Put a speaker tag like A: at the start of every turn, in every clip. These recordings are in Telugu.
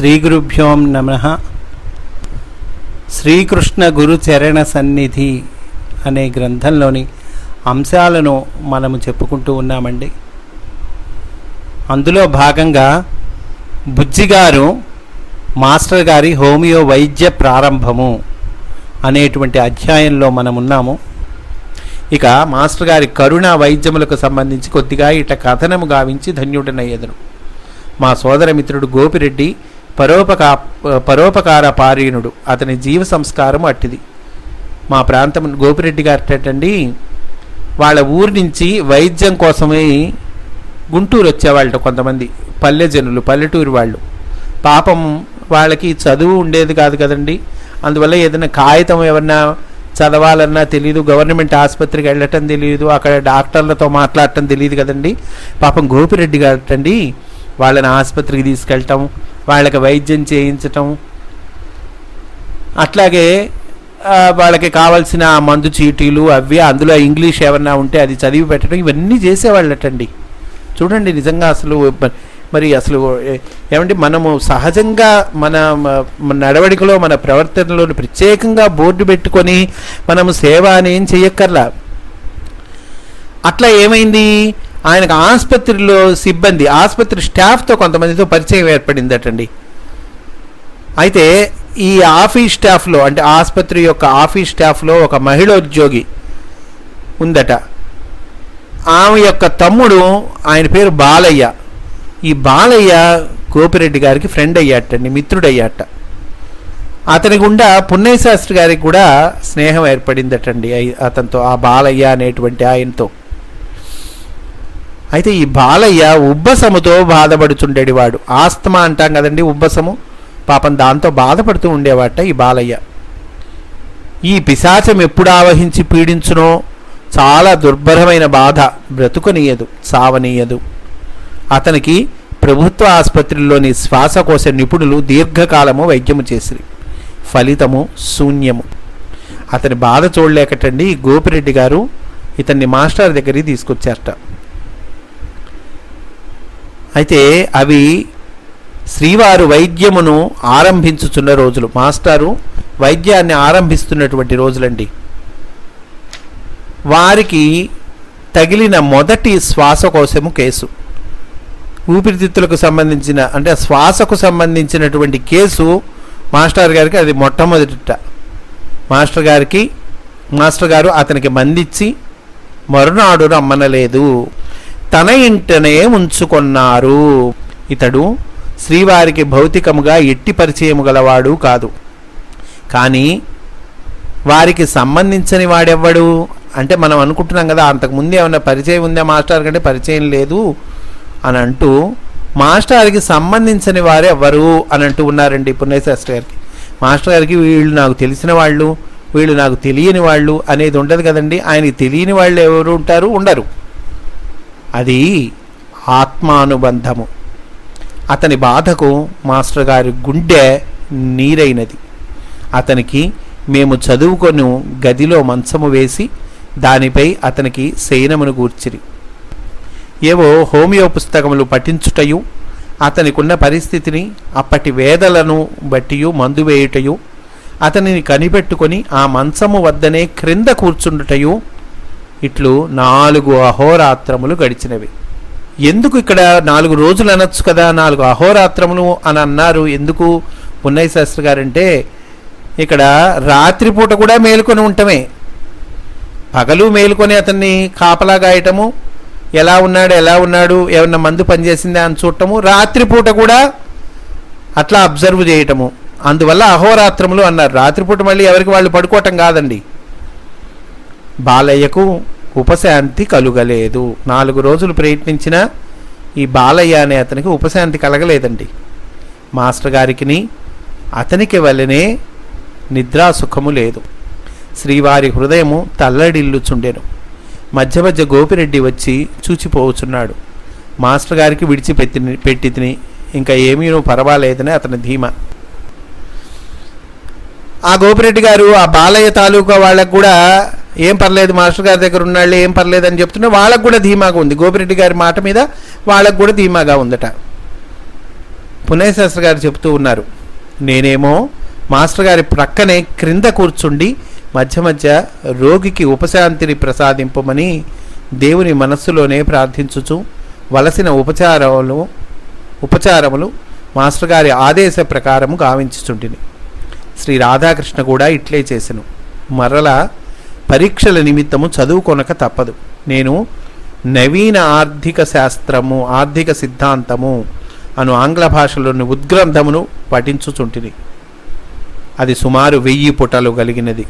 A: శ్రీ గురుభ్యోం నమ. శ్రీకృష్ణ గురు చరణ సన్నిధి అనే గ్రంథంలోని అంశాలను మనము చెప్పుకుంటూ ఉన్నామండి. అందులో భాగంగా బుజ్జిగారు మాస్టర్ గారి హోమియో వైద్య ప్రారంభము అనేటువంటి అధ్యాయంలో మనం ఉన్నాము. ఇక మాస్టర్ గారి కరుణ వైద్యములకు సంబంధించి కొద్దిగా ఇట కథనము గావించి ధన్యుడనయ్యదును మా సోదరమిత్రుడు గోపిరెడ్డి పరోపకా పరోపకార పారీణుడు అతని జీవ సంస్కారం అట్టిది. మా ప్రాంతం గోపిరెడ్డి గారటండి వాళ్ళ ఊరి నుంచి వైద్యం కోసమే గుంటూరు వచ్చేవాళ్ళట కొంతమంది పల్లె జనులు పల్లెటూరు వాళ్ళు. పాపం వాళ్ళకి చదువు ఉండేది కాదు కదండి. అందువల్ల ఏదైనా కాగితం ఎవరన్నా చదవాలన్నా తెలియదు గవర్నమెంట్ ఆసుపత్రికి వెళ్ళటం తెలియదు అక్కడ డాక్టర్లతో మాట్లాడటం తెలియదు కదండి. పాపం గోపిరెడ్డి గారటండి వాళ్ళని ఆసుపత్రికి తీసుకెళ్ళటం వాళ్ళకి వైద్యం చేయించటం. అట్లాగే వాళ్ళకి కావాల్సిన మందు చీటీలు అవి అందులో ఇంగ్లీష్ ఏమన్నా ఉంటే అది చదివి పెట్టడం ఇవన్నీ చేసేవాళ్ళటండి. చూడండి నిజంగా అసలు మరి అసలు ఏమంటే మనము సహజంగా మన మన నడవడికలో మన ప్రవర్తనలో ప్రత్యేకంగా బోర్డు పెట్టుకొని మనము సేవ అని ఏం చెయ్యక్కర్లా. అట్లా ఏమైంది? ఆయనకు ఆసుపత్రిలో సిబ్బంది ఆసుపత్రి స్టాఫ్తో కొంతమందితో పరిచయం ఏర్పడిందటండి. అయితే ఈ ఆఫీస్ స్టాఫ్లో అంటే ఆసుపత్రి యొక్క ఆఫీస్ స్టాఫ్లో ఒక మహిళ ఉద్యోగి ఉందట. ఆమె యొక్క తమ్ముడు ఆయన పేరు బాలయ్య. ఈ బాలయ్య గోపిరెడ్డి గారికి ఫ్రెండ్ అయ్యాటండి మిత్రుడయ్యాట. అతని గుండా పున్నయ్య శాస్త్రి గారికి కూడా స్నేహం ఏర్పడిందటండి అతనితో ఆ బాలయ్య అనేటువంటి ఆయనతో. అయితే ఈ బాలయ్య ఉబ్బసముతో బాధపడుచుండేది వాడు. ఆస్తమా అంటాం కదండి ఉబ్బసము? పాపం దాంతో బాధపడుతూ ఉండేవాట ఈ బాలయ్య. ఈ పిశాచం ఎప్పుడు ఆవహించి పీడించునో చాలా దుర్భరమైన బాధ. బ్రతుకనీయదు సావనీయదు. అతనికి ప్రభుత్వ ఆసుపత్రిలోని శ్వాసకోశ నిపుణులు దీర్ఘకాలము వైద్యము చేసిరి. ఫలితము శూన్యము. అతని బాధ చూడలేకటండి గోపిరెడ్డి గారు ఇతన్ని మాస్టర్ దగ్గరికి తీసుకొచ్చారట. అయితే అవి శ్రీవారు వైద్యమును ఆరంభించుచున్న రోజులు. మాస్టారు వైద్యాన్ని ఆరంభిస్తున్నటువంటి రోజులండి. వారికి తగిలిన మొదటి శ్వాసకోశము కేసు. ఊపిరితిత్తులకు సంబంధించిన అంటే శ్వాసకు సంబంధించినటువంటి కేసు మాస్టర్ గారికి అది మొట్టమొదటిట. మాస్టర్ గారికి మాస్టర్ గారు అతనికి మందిచ్చి మరునాడు రమ్మనలేదు తన ఇంటనే ఉంచుకొన్నారు. ఇతడు శ్రీవారికి భౌతికముగా ఎట్టి పరిచయము గలవాడు కాదు. కానీ వారికి సంబంధించని వాడెవ్వడు? అంటే మనం అనుకుంటున్నాం కదా అంతకుముందు ఏమన్నా పరిచయం ఉందా మాస్టర్ కంటే పరిచయం లేదు అని అంటూ మాస్టర్కి సంబంధించని వారు ఎవరు అని అంటూ ఉన్నారండి పుణ్యశాస్త్రి గారికి. మాస్టర్ గారికి వీళ్ళు నాకు తెలిసిన వాళ్ళు వీళ్ళు నాకు తెలియని వాళ్ళు అనేది ఉండదు కదండి. ఆయనకి తెలియని వాళ్ళు ఎవరు ఉంటారు? ఉండరు. అది ఆత్మానుబంధము. అతని బాధకు మాస్టర్ గారి గుండె నీరైనది. అతనికి మేము చదువుకొని గదిలో మంచము వేసి దానిపై అతనికి శయనమును గూర్చిరి. ఏవో హోమియో పుస్తకములు పఠించుటయు అతనికున్న పరిస్థితిని అప్పటి వేదలను బట్టియు మందు వేయుటయు అతనిని కనిపెట్టుకొని ఆ మంచము వద్దనే క్రింద కూర్చుండుటయు ఇట్లు నాలుగు అహోరాత్రములు గడిచినవి. ఎందుకు ఇక్కడ నాలుగు రోజులు అనొచ్చు కదా? నాలుగు అహోరాత్రములు అని అన్నారు. ఎందుకు? పున్నయ్య శాస్త్రి గారంటే ఇక్కడ రాత్రిపూట కూడా మేలుకొని ఉండటమే పగలు మేలుకొని అతన్ని కాపలా గాయటము ఎలా ఉన్నాడు ఎలా ఉన్నాడు ఏమన్నా మందు పనిచేసిందా అని చూడటము రాత్రిపూట కూడా అట్లా అబ్జర్వ్ చేయటము. అందువల్ల అహోరాత్రములు అన్నారు. రాత్రిపూట మళ్ళీ ఎవరికి వాళ్ళు పడుకోవటం కాదండి. బాలయ్యకు ఉపశాంతి కలుగలేదు. నాలుగు రోజులు ప్రయత్నించిన ఈ బాలయ్య అనే అతనికి ఉపశాంతి కలగలేదండి. మాస్టర్ గారికిని అతనికి వల్లనే నిద్రా సుఖము లేదు. శ్రీవారి హృదయము తల్లడిల్లుచుండెను. మధ్య మధ్య గోపిరెడ్డి వచ్చి చూచిపోవచున్నాడు మాస్టర్ గారికి విడిచిపెట్టి పెట్టి తిని ఇంకా ఏమీ పర్వాలేదని అతని ధీమా. ఆ గోపిరెడ్డి గారు ఆ బాలయ్య తాలూకా వాళ్ళకు కూడా ఏం పర్లేదు మాస్టర్ గారి దగ్గర ఉన్నాళ్ళు ఏం పర్లేదు అని చెప్తున్నా వాళ్ళకు కూడా ధీమాగా ఉంది. గోపిరెడ్డి గారి మాట మీద వాళ్ళకు కూడా ధీమాగా ఉందట. పుణ్యశాస్త్రి గారు చెప్తూ ఉన్నారు నేనేమో మాస్టర్ గారి ప్రక్కనే క్రింద కూర్చుండి మధ్య మధ్య రోగికి ఉపశాంతిని ప్రసాదింపమని దేవుని మనస్సులోనే ప్రార్థించుచు వలసిన ఉపచారములు ఉపచారములు మాస్టర్ గారి ఆదేశ ప్రకారము గావించుచుంటిని. శ్రీ రాధాకృష్ణ కూడా ఇట్లే చేసెను. మరలా పరీక్షల నిమిత్తము చదువుకొనక తప్పదు. నేను నవీన ఆర్థిక శాస్త్రము ఆర్థిక సిద్ధాంతము అను ఆంగ్ల భాషలోని ఉద్గ్రంథమును పఠించుచుంటిని. అది సుమారు వెయ్యి పుటలు కలిగినది.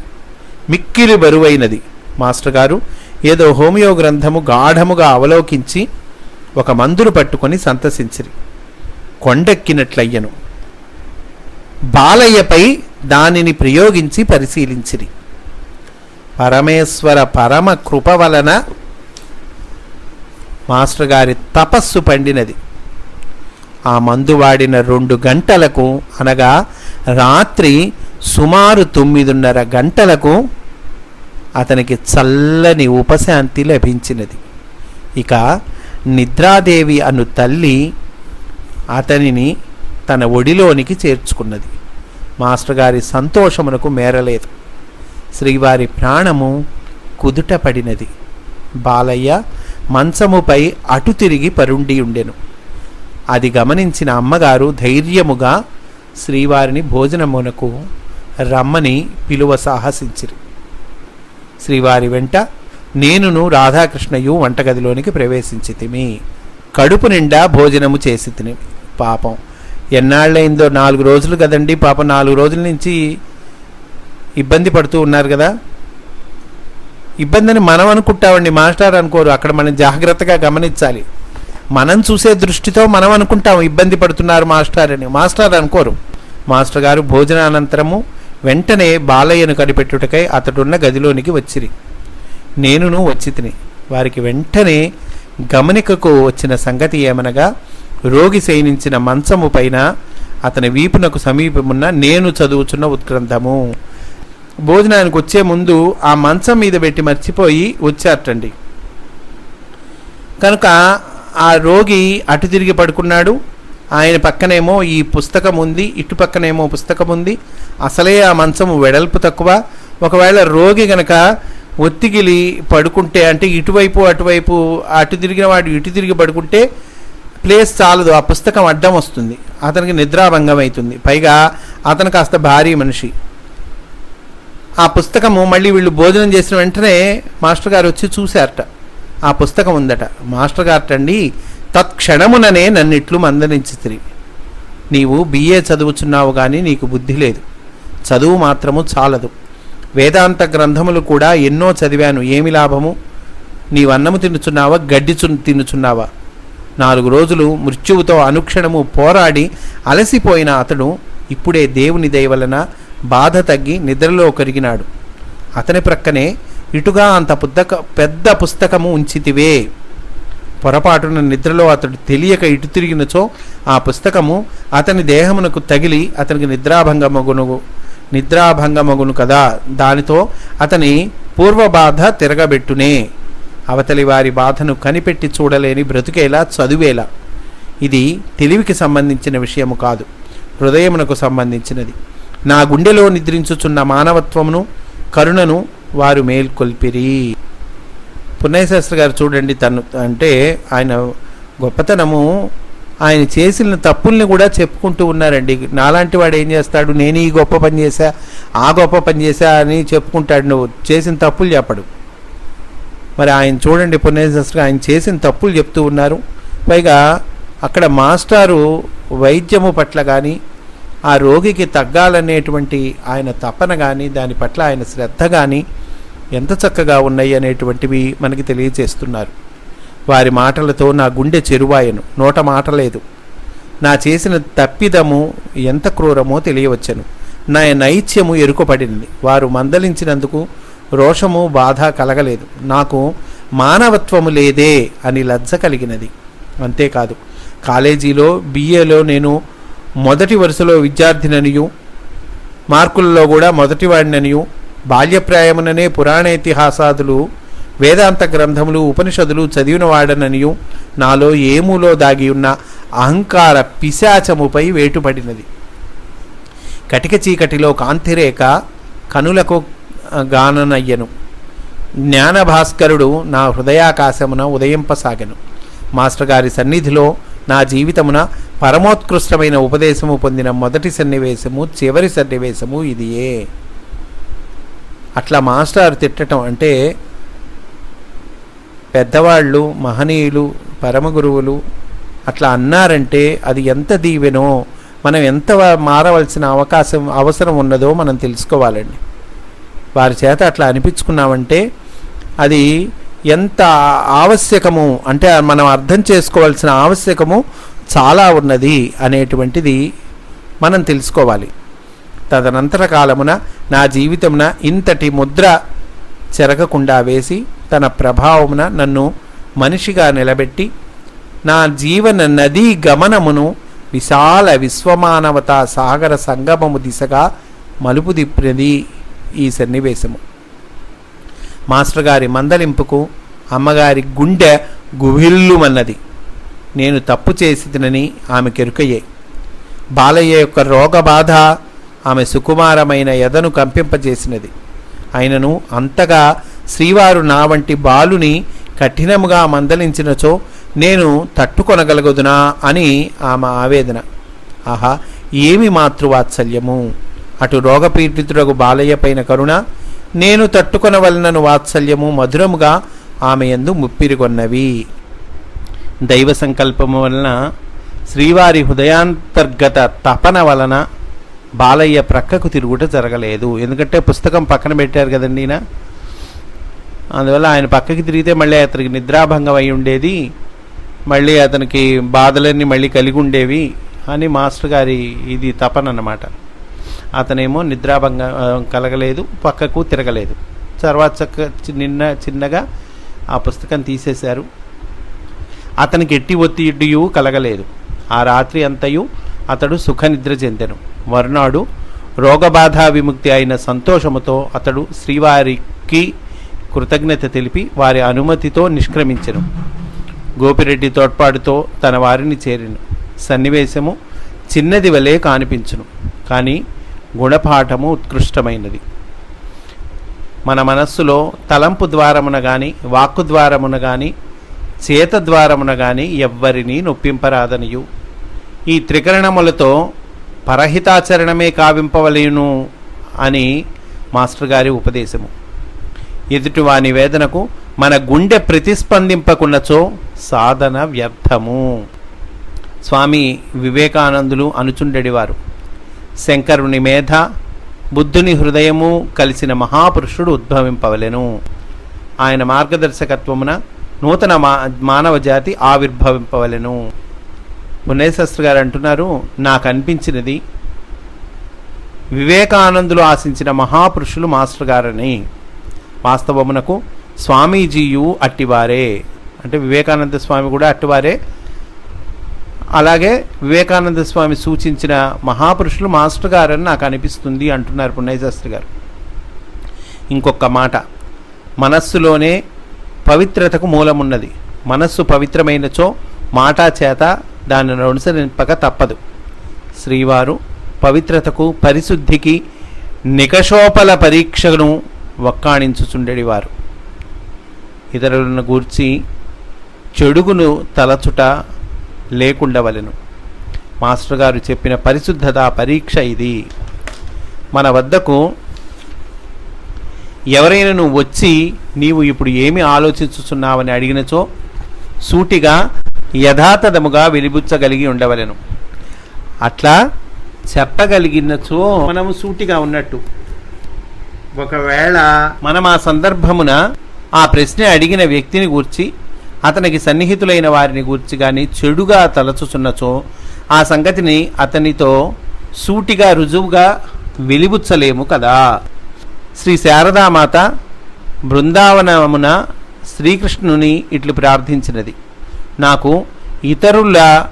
A: మిక్కిలి బరువైనది. మాస్టర్ గారు ఏదో హోమియో గ్రంథము గాఢముగా అవలోకించి ఒక మందులు పట్టుకొని సంతసించిరి. కొండెక్కినట్లయ్యను. బాలయ్యపై దానిని ప్రయోగించి పరిశీలించిరి. పరమేశ్వర పరమ కృప వలన మాస్టర్ గారి తపస్సు పండినది. ఆ మందు వాడిన రెండు గంటలకు అనగా రాత్రి సుమారు తొమ్మిదిన్నర గంటలకు అతనికి చల్లని ఉపశాంతి లభించినది. ఇక నిద్రాదేవి అను తల్లి అతనిని తన ఒడిలోనికి చేర్చుకున్నది. మాస్టర్ గారి సంతోషమునకు మేరలేదు. శ్రీవారి ప్రాణము కుదుట పడినది బాలయ్య మంచముపై అటు తిరిగి పరుండి ఉండెను. అది గమనించిన అమ్మగారు ధైర్యముగా శ్రీవారిని భోజనమునకు రమ్మని పిలువ సాహసించిరి. శ్రీవారి వెంట నేనును రాధాకృష్ణయు వంటగదిలోనికి ప్రవేశించితిమి. కడుపు నిండా భోజనము చేసి తిని పాపం. ఎన్నాళ్ళైందో నాలుగు రోజులు కదండి. పాపం నాలుగు రోజుల నుంచి ఇబ్బంది పడుతూ ఉన్నారు కదా? ఇబ్బందిని మనం అనుకుంటామండి మాస్టర్ అనుకోరు. అక్కడ మనం జాగ్రత్తగా గమనించాలి. మనం చూసే దృష్టితో మనం అనుకుంటాం ఇబ్బంది పడుతున్నారు మాస్టర్ అని. మాస్టర్ అనుకోరు. మాస్టర్ గారు భోజనానంతరము వెంటనే బాలయ్యను కనిపెట్టుటకై అతడున్న గదిలోనికి వచ్చిరి. నేనును వచ్చి తిని. వారికి వెంటనే గమనికకు వచ్చిన సంగతి ఏమనగా రోగి శయనించిన మంచము పైన అతని వీపునకు సమీపమున్న నేను చదువుచున్న ఉత్గ్రంథము. భోజనానికి వచ్చే ముందు ఆ మంచం మీద పెట్టి మర్చిపోయి వచ్చారటండి. కనుక ఆ రోగి అటు తిరిగి పడుకున్నాడు. ఆయన పక్కనేమో ఈ పుస్తకం ఉంది ఇటు పక్కనేమో పుస్తకం ఉంది. అసలే ఆ మంచము వెడల్పు తక్కువ. ఒకవేళ రోగి గనక ఒత్తిగిలి పడుకుంటే అంటే ఇటువైపు అటువైపు అటు తిరిగిన వాడు ఇటు తిరిగి పడుకుంటే ప్లేస్ చాలదు. ఆ పుస్తకం అడ్డం వస్తుంది. అతనికి నిద్రాభంగం అవుతుంది. పైగా అతను కాస్త భారీ మనిషి. ఆ పుస్తకము మళ్ళీ వీళ్ళు భోజనం చేసిన వెంటనే మాస్టర్ గారు వచ్చి చూశారట. ఆ పుస్తకం ఉందట. మాస్టర్ గారటండి తత్క్షణముననే నన్నిట్లు మందలించితిరి. నీవు బిఏ చదువుచున్నావు కానీ నీకు బుద్ధి లేదు. చదువు మాత్రము చాలదు. వేదాంత గ్రంథములు కూడా ఎన్నో చదివాను. ఏమి లాభము? నీవు అన్నము తినుచున్నావా? గడ్డి తినుచున్నావా? నాలుగు రోజులు మృత్యువుతో అనుక్షణము పోరాడి అలసిపోయిన అతడు ఇప్పుడే దేవుని దయవలన వలన బాధ తగ్గి నిద్రలో కరిగినాడు అతని ప్రక్కనే ఇటుగా అంత పుద్దక పెద్ద పుస్తకము ఉంచితివే. పొరపాటున నిద్రలో అతడు తెలియక ఇటు తిరిగినచో ఆ పుస్తకము అతని దేహమునకు తగిలి అతనికి నిద్రాభంగమగును నిద్రాభంగమగును కదా? దానితో అతని పూర్వబాధ తిరగబెట్టునే. అవతలి వారి బాధను కనిపెట్టి చూడలేని బ్రతుకేలా చదువేలా. ఇది తెలివికి సంబంధించిన విషయము కాదు. హృదయమునకు సంబంధించినది. నా గుండెలో నిద్రించుచున్న మానవత్వమును కరుణను వారు మేల్కొల్పిరి. పున్నయశాస్త్రి గారు చూడండి తను అంటే ఆయన గొప్పతనము ఆయన చేసిన తప్పుల్ని కూడా చెప్పుకుంటూ ఉన్నారండి. నాలాంటి వాడు ఏం చేస్తాడు? నేను ఈ గొప్ప పని చేశా ఆ గొప్ప పని చేశా అని చెప్పుకుంటాడు. నువ్వు చేసిన తప్పులు చెప్పడు. మరి ఆయన చూడండి పుణ్యశాస్త్రి ఆయన చేసిన తప్పులు చెప్తూ ఉన్నారు. పైగా అక్కడ మాస్టారు వైద్యము పట్ల కానీ ఆ రోగికి తగ్గాలనేటువంటి ఆయన తపన కానీ దాని పట్ల ఆయన శ్రద్ధ కానీ ఎంత చక్కగా ఉన్నాయి అనేటువంటివి మనకి తెలియజేస్తున్నారు. వారి మాటలతో నా గుండె చెరువాయను. నోట మాట లేదు. నా చేసిన తప్పిదము ఎంత క్రూరమో తెలియవచ్చను. నా నైత్యము ఎరుకపడింది. వారు మందలించినందుకు రోషము బాధ కలగలేదు. నాకు మానవత్వము లేదే అని లజ్జ కలిగినది. అంతేకాదు కాలేజీలో బిఏలో నేను మొదటి వరుసలో విద్యార్థిననియు మార్కులలో కూడా మొదటివాడిననియు బాల్యప్రాయముననే పురాణ ఇతిహాసాదులు వేదాంత గ్రంథములు ఉపనిషదులు చదివినవాడననియు నాలో ఏములో దాగియున్న అహంకార పిశాచముపై వేటుపడినది. కటిక చీకటిలో కాంతిరేఖ కనులకు గాననయ్యను. జ్ఞానభాస్కరుడు నా హృదయాకాశమున ఉదయింపసాగను. మాస్టర్ గారి సన్నిధిలో నా జీవితమున పరమోత్కృష్టమైన ఉపదేశము పొందిన మొదటి సన్నివేశము చివరి సన్నివేశము ఇదియే. అట్లా మాస్టర్ తిట్టడం అంటే పెద్దవాళ్ళు మహనీయులు పరమ గురువులు అట్లా అన్నారంటే అది ఎంత దీవెనో మనం ఎంత మారవలసిన అవకాశం అవసరం ఉన్నదో మనం తెలుసుకోవాలండి. వారి చేత అట్లా అనిపించుకున్నామంటే అది ఎంత ఆవశ్యకము అంటే మనం అర్థం చేసుకోవాల్సిన ఆవశ్యకము చాలా ఉన్నది అనేటువంటిది మనం తెలుసుకోవాలి. తదనంతర కాలమున నా జీవితమున ఇంతటి ముద్ర చెరగకుండా వేసి తన ప్రభావమున నన్ను మనిషిగా నిలబెట్టి నా జీవన నదీ గమనమును విశాల విశ్వమానవత సాగర సంగమము దిశగా మలుపు దిప్పినది ఈ సన్నివేశము. మాస్టర్ గారి మందలింపుకు అమ్మగారి గుండె గుభిల్లుమన్నది నేను తప్పు చేసినని ఆమె కెరుకయ్యే. బాలయ్య యొక్క రోగబాధ ఆమె సుకుమారమైన ఎదను కంపింపజేసినది. ఆయనను అంతగా శ్రీవారు నా వంటి బాలుని కఠినముగా మందలించినచో నేను తట్టుకొనగలుగుదునా అని ఆమె ఆవేదన. ఆహా ఏమి మాతృవాత్సల్యము? అటు రోగపీడితుడగు బాలయ్య పైన కరుణ నేను తట్టుకొనవలనను వాత్సల్యము మధురముగా ఆమె యందు ముప్పిరిగొన్నవి దైవ సంకల్పము వలన శ్రీవారి హృదయాంతర్గత తపన వలన బాలయ్య ప్రక్కకు తిరుగుట జరగలేదు. ఎందుకంటే పుస్తకం పక్కన పెట్టారు కదండి ఈయన. అందువల్ల ఆయన పక్కకి తిరిగితే మళ్ళీ అతనికి నిద్రాభంగం అయి ఉండేది. మళ్ళీ అతనికి బాధలన్నీ మళ్ళీ కలిగి ఉండేవి అని మాస్టర్ గారి ఇది తపన అన్నమాట. అతనేమో నిద్రాభంగం కలగలేదు పక్కకు తిరగలేదు. తర్వాత చక్క చి- నిన్న చిన్నగా ఆ పుస్తకం తీసేశారు. అతనికి ఎట్టి ఒత్తిడియు కలగలేదు. ఆ రాత్రి అంతయు అతడు సుఖనిద్ర చెందెను. మరునాడు రోగబాధ విముక్తి అయిన సంతోషముతో అతడు శ్రీవారికి కృతజ్ఞత తెలిపి వారి అనుమతితో నిష్క్రమించెను. గోపిరెడ్డి తోడ్పాటుతో తన వారిని చేరిను. సన్నివేశము చిన్నది వలె కానిపించును కానీ గుణపాఠము ఉత్కృష్టమైనది. మన మనస్సులో తలంపు ద్వారమున కానీ వాక్కు ద్వారమున కానీ చేత ద్వారమున గాని ఎవ్వరినీ నొప్పింపరాదనియు. ఈ త్రికరణములతో పరహితాచరణమే కావింపవలేను అని మాస్టర్ గారి ఉపదేశము. ఎదుటివాని వేదనకు మన గుండె ప్రతిస్పందింపకున్నచో సాధన వ్యర్థము. స్వామి వివేకానందులు అనుచుండెడివారు. శంకరుని మేధ బుద్ధుని హృదయము కలిసిన మహాపురుషుడు ఉద్భవింపవలెను. ఆయన మార్గదర్శకత్వమున నూతన మా మానవ జాతి ఆవిర్భవింపవలెను. పుణ్యశాస్త్రి గారు అంటున్నారు నాకు అనిపించినది వివేకానందులు ఆశించిన మహాపురుషులు మాస్టర్ గారని. వాస్తవమునకు స్వామీజీయు అట్టివారే. అంటే వివేకానంద స్వామి కూడా అట్టివారే. అలాగే వివేకానంద స్వామి సూచించిన మహాపురుషులు మాస్టర్ గారని నాకు అనిపిస్తుంది అంటున్నారు పుణ్యశాస్త్రి గారు. ఇంకొక మాట మనస్సులోనే పవిత్రతకు మూలమున్నది. మనస్సు పవిత్రమైనచో మాట చేత దానిని అనుసరింపక తప్పదు. శ్రీవారు పవిత్రతకు పరిశుద్ధికి నికషోపల పరీక్షను వక్కాణించుచుండెడివారు. ఇతరులను గూర్చి చెడుగును తలచుట లేకుండవలెను. మాస్టర్ గారు చెప్పిన పరిశుద్ధత పరీక్ష ఇది. మన వద్దకు ఎవరైనా నువ్వు వచ్చి నీవు ఇప్పుడు ఏమి ఆలోచించుచున్నావని అడిగినచో సూటిగా యథాతథముగా వెలిబుచ్చగలిగి ఉండవలెను. అట్లా చెప్పగలిగినచో మనము సూటిగా ఉన్నట్టు. ఒకవేళ మనం ఆ సందర్భమున ఆ ప్రశ్న అడిగిన వ్యక్తిని గూర్చి అతనికి సన్నిహితులైన వారిని గూర్చి కానీ చెడుగా తలచుచున్నచో ఆ సంగతిని అతనితో సూటిగా రుజువుగా వెలిబుచ్చలేము కదా. శ్రీ శారదామాత బృందావనమున శ్రీకృష్ణుని ఇట్లు ప్రార్థించినది. నాకు ఇతరుల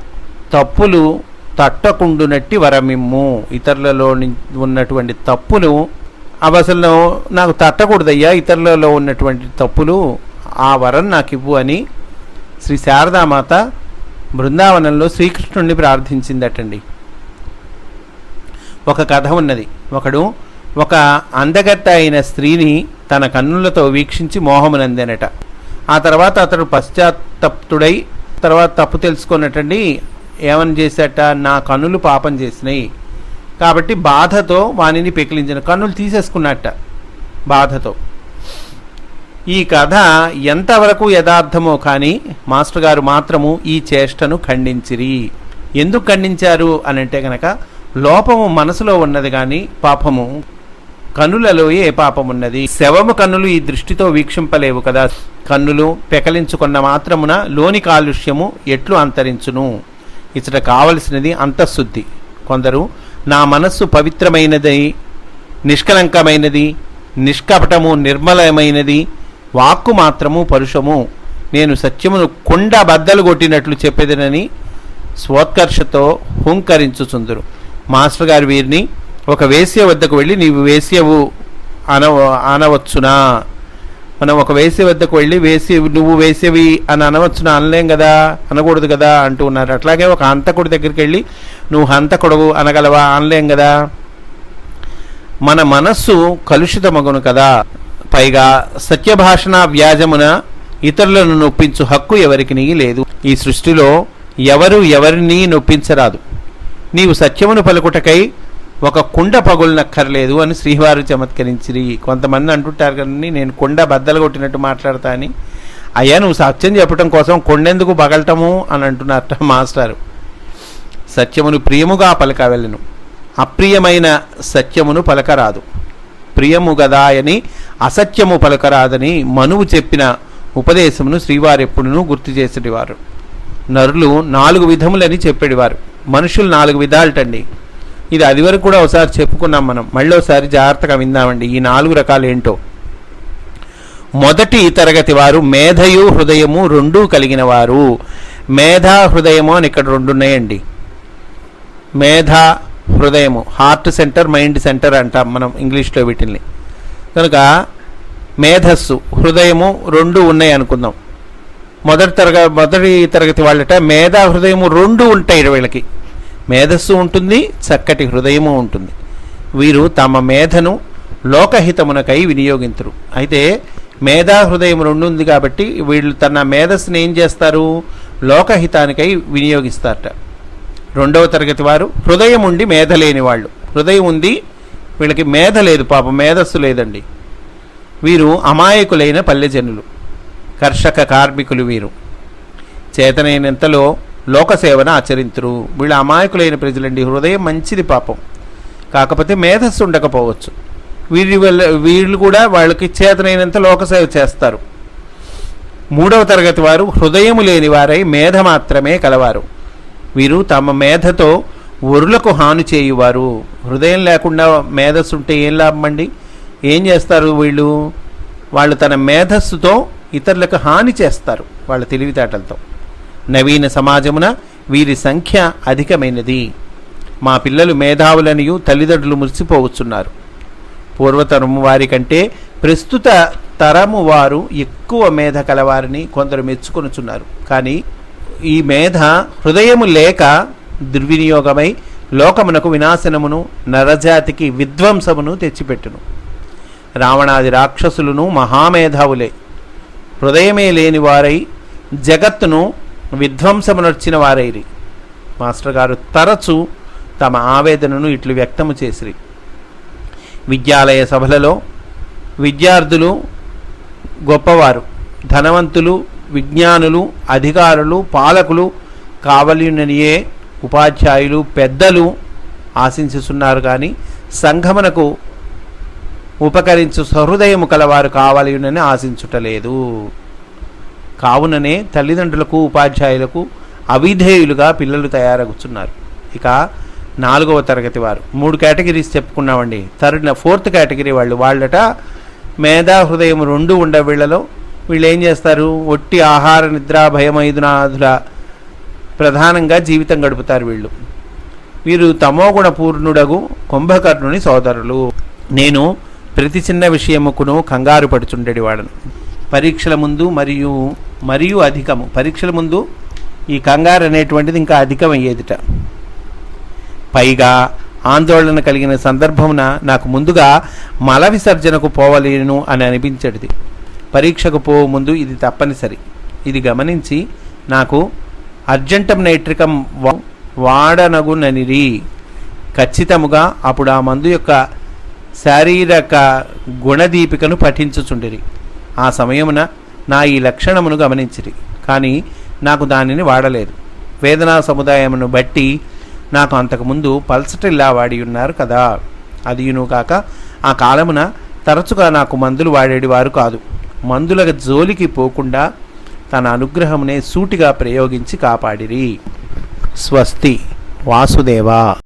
A: తప్పులు తట్టకుండునట్టి వరమిమ్ము. ఇతరులలో ఉన్నటువంటి తప్పులు అవసరం నాకు తట్టకూడదయ్యా. ఇతరులలో ఉన్నటువంటి తప్పులు ఆ వరం నాకు ఇవ్వు అని శ్రీ శారదామాత బృందావనంలో శ్రీకృష్ణుడిని ప్రార్థించిందటండి. ఒక కథ ఉన్నది. ఒకడు ఒక అందగత్త అయిన స్త్రీని తన కన్నులతో వీక్షించి మోహమునందనట ఆ తర్వాత అతడు పశ్చాత్తప్తుడై తర్వాత తప్పు తెలుసుకున్నట్టండి ఏమని చేశాట? నా కన్నులు పాపం చేసినాయి. కాబట్టి బాధతో వానిని పెకిలించిన కన్నులు తీసేసుకున్నట్ట బాధతో. ఈ కథ ఎంతవరకు యథార్థమో కానీ మాస్టర్ గారు మాత్రము ఈ చేష్టను ఖండించిరి. ఎందుకు ఖండించారు అని అంటే గనక లోపము మనసులో ఉన్నది కానీ పాపము కనులలో ఏ పాపమున్నది. శవము కన్నులు ఈ దృష్టితో వీక్షింపలేవు కదా. కన్నులు పెకలించుకున్న మాత్రమున లోని కాలుష్యము ఎట్లు అంతరించును? ఇచ్చట కావలసినది అంతఃశుద్ధి. కొందరు నా మనస్సు పవిత్రమైనది నిష్కలంకమైనది నిష్కపటము నిర్మలమైనది వాక్కు మాత్రము పరుషము. నేను సత్యమును కొండ బద్దలు కొట్టినట్లు చెప్పేదనని స్వోత్కర్షతో హుంకరించుచుందురు. మాస్టర్ గారు వీరిని ఒక వేశ్య వద్దకు వెళ్ళి నీవు వేశ్యవు అనవ అనవచ్చునా? మనం ఒక వేశ్య వద్దకు వెళ్ళి వేసి నువ్వు వేసేవి అని అనవచ్చునా? అనలేం కదా? అనకూడదు కదా? అంటూ ఉన్నారు. అట్లాగే ఒక హంతకుడి దగ్గరికి వెళ్ళి నువ్వు హంతకుడవు అనగలవా? అనలేం కదా? మన మనస్సు కలుషితమగును కదా? పైగా సత్యభాషణ వ్యాజమున ఇతరులను నొప్పించు హక్కు ఎవరికి లేదు. ఈ సృష్టిలో ఎవరు ఎవరిని నొప్పించరాదు. నీవు సత్యమును పలుకుటకై ఒక కుండ పగులనక్కర్లేదు అని శ్రీవారు చమత్కరించిరి. కొంతమంది అంటుంటారు కానీ నేను కుండ బద్దలు కొట్టినట్టు మాట్లాడతా అని. అయ్యా నువ్వు సత్యం చెప్పడం కోసం కొండెందుకు పగలటము అని అంటున్నారట మాస్టారు. సత్యమును ప్రియముగా పలక వెళ్ళను. అప్రియమైన సత్యమును పలకరాదు ప్రియము గదాయని అసత్యము పలకరాదని మనువు చెప్పిన ఉపదేశమును శ్రీవారు ఎప్పుడునూ గుర్తు చేసేటివారు. నరులు నాలుగు విధములని చెప్పేటివారు. మనుషులు నాలుగు విధాలటండి. ఇది అది వరకు కూడా ఒకసారి చెప్పుకున్నాం మనం. మళ్ళీ ఒకసారి జాగ్రత్తగా విందామండి. ఈ నాలుగు రకాలు ఏంటో. మొదటి తరగతి వారు మేధయు హృదయము రెండూ కలిగిన వారు. మేధా హృదయము అని ఇక్కడ రెండు ఉన్నాయండి. మేధా హృదయము హార్ట్ సెంటర్ మైండ్ సెంటర్ అంటాం మనం ఇంగ్లీష్లో వీటిల్ని. కనుక మేధస్సు హృదయము రెండు ఉన్నాయి అనుకుందాం. మొదటి తరగ మొదటి తరగతి వాళ్ళట మేధా హృదయము రెండు ఉంటాయి వీళ్ళకి. మేధస్సు ఉంటుంది చక్కటి హృదయము ఉంటుంది. వీరు తమ మేధను లోకహితమునకై వినియోగించరు అయితే మేధా హృదయం రెండు ఉంది కాబట్టి వీళ్ళు తన మేధస్సుని ఏం చేస్తారు? లోకహితానికై వినియోగిస్తారట. రెండవ తరగతి వారు హృదయం ఉండి మేధ లేని వాళ్ళు. హృదయం ఉంది వీళ్ళకి మేధ లేదు పాపం మేధస్సు లేదండి. వీరు అమాయకులైన పల్లెజనులు. కర్షక కార్మికులు వీరు. చేతనైనంతలో లోకసేవన ఆచరించరు వీళ్ళ అమాయకులైన ప్రజలండి. హృదయం మంచిది పాపం. కాకపోతే మేధస్సు ఉండకపోవచ్చు. వీరి వల్ల వీళ్ళు కూడా వాళ్ళకి చేతనైనంత లోకసేవ చేస్తారు. మూడవ తరగతి వారు హృదయము లేని వారై మేధ మాత్రమే కలవారు. వీరు తమ మేధతో ఒరులకు హాని చేయువారు. హృదయం లేకుండా మేధస్సు ఉంటే ఏం లాభం అండి ఏం చేస్తారు వీళ్ళు? వాళ్ళు తన మేధస్సుతో ఇతరులకు హాని చేస్తారు వాళ్ళ తెలివితేటలతో. నవీన సమాజమున వీరి సంఖ్య అధికమైనది. మా పిల్లలు మేధావులనియు తల్లిదండ్రులు మురిసిపోవచ్చున్నారు. పూర్వతరము వారి కంటే ప్రస్తుత తరము వారు ఎక్కువ మేధ కలవారిని కొందరు మెచ్చుకొనుచున్నారు. కానీ ఈ మేధ హృదయము లేక దుర్వినియోగమై లోకమునకు వినాశనమును నరజాతికి విధ్వంసమును తెచ్చిపెట్టును. రావణాది రాక్షసులను మహామేధావులే. హృదయమే లేని వారై జగత్తును విధ్వంసమునర్చిన వారైరి మాస్టర్ గారు తరచు తమ ఆవేదనను ఇట్లు వ్యక్తము చేసిరి. విద్యాలయ సభలలో విద్యార్థులు గొప్పవారు. ధనవంతులు విజ్ఞానులు అధికారులు పాలకులు కావలిననియే ఉపాధ్యాయులు పెద్దలు ఆశించుతున్నారు కానీ సంఘమునకు ఉపకరించు సహృదయము కలవారు కావాలని ఆశించుటలేదు. కావుననే తల్లిదండ్రులకు ఉపాధ్యాయులకు అవిధేయులుగా పిల్లలు తయారగుతున్నారు ఇక నాలుగవ తరగతి వారు. మూడు కేటగిరీస్ చెప్పుకున్నామండి. థర్డ్ ఫోర్త్ కేటగిరీ వాళ్ళు. వాళ్ళట మేధా హృదయం రెండు ఉండ వీళ్ళలో వీళ్ళు ఏం చేస్తారు? ఒట్టి ఆహార నిద్ర భయమైదునాథుల ప్రధానంగా జీవితం గడుపుతారు వీళ్ళు. వీరు తమోగుణ పూర్ణుడగు కుంభకర్ణుని సోదరులు. నేను ప్రతి చిన్న విషయముకును కంగారు పడుచుండేవాడను పరీక్షల ముందు మరియు మరియు అధికము. పరీక్షల ముందు ఈ కంగారు అనేటువంటిది ఇంకా అధికమయ్యేదిట. పైగా ఆందోళన కలిగిన సందర్భమున నాకు ముందుగా మల విసర్జనకు పోవలేను అని అనిపించడిది పరీక్షకు పోవు ముందు ఇది తప్పనిసరి. ఇది గమనించి నాకు అర్జెంటం నైట్రికం వాడనగుననిరి. ఖచ్చితముగా అప్పుడు ఆ మందు యొక్క శారీరక గుణదీపికను పఠించుచుండిరి. ఆ సమయమున నా ఈ లక్షణమును గమనించిరి కానీ నాకు దానిని వాడలేదు. వేదనా సముదాయమును బట్టి నాకు అంతకుముందు పల్సటిల్లా వాడి ఉన్నారు కదా అదియును కాక ఆ కాలమున తరచుగా నాకు మందులు వాడేడి వారు కాదు. మందుల జోలికి పోకుండా తన అనుగ్రహమునే సూటిగా ప్రయోగించి కాపాడిరి. స్వస్తి. వాసుదేవా.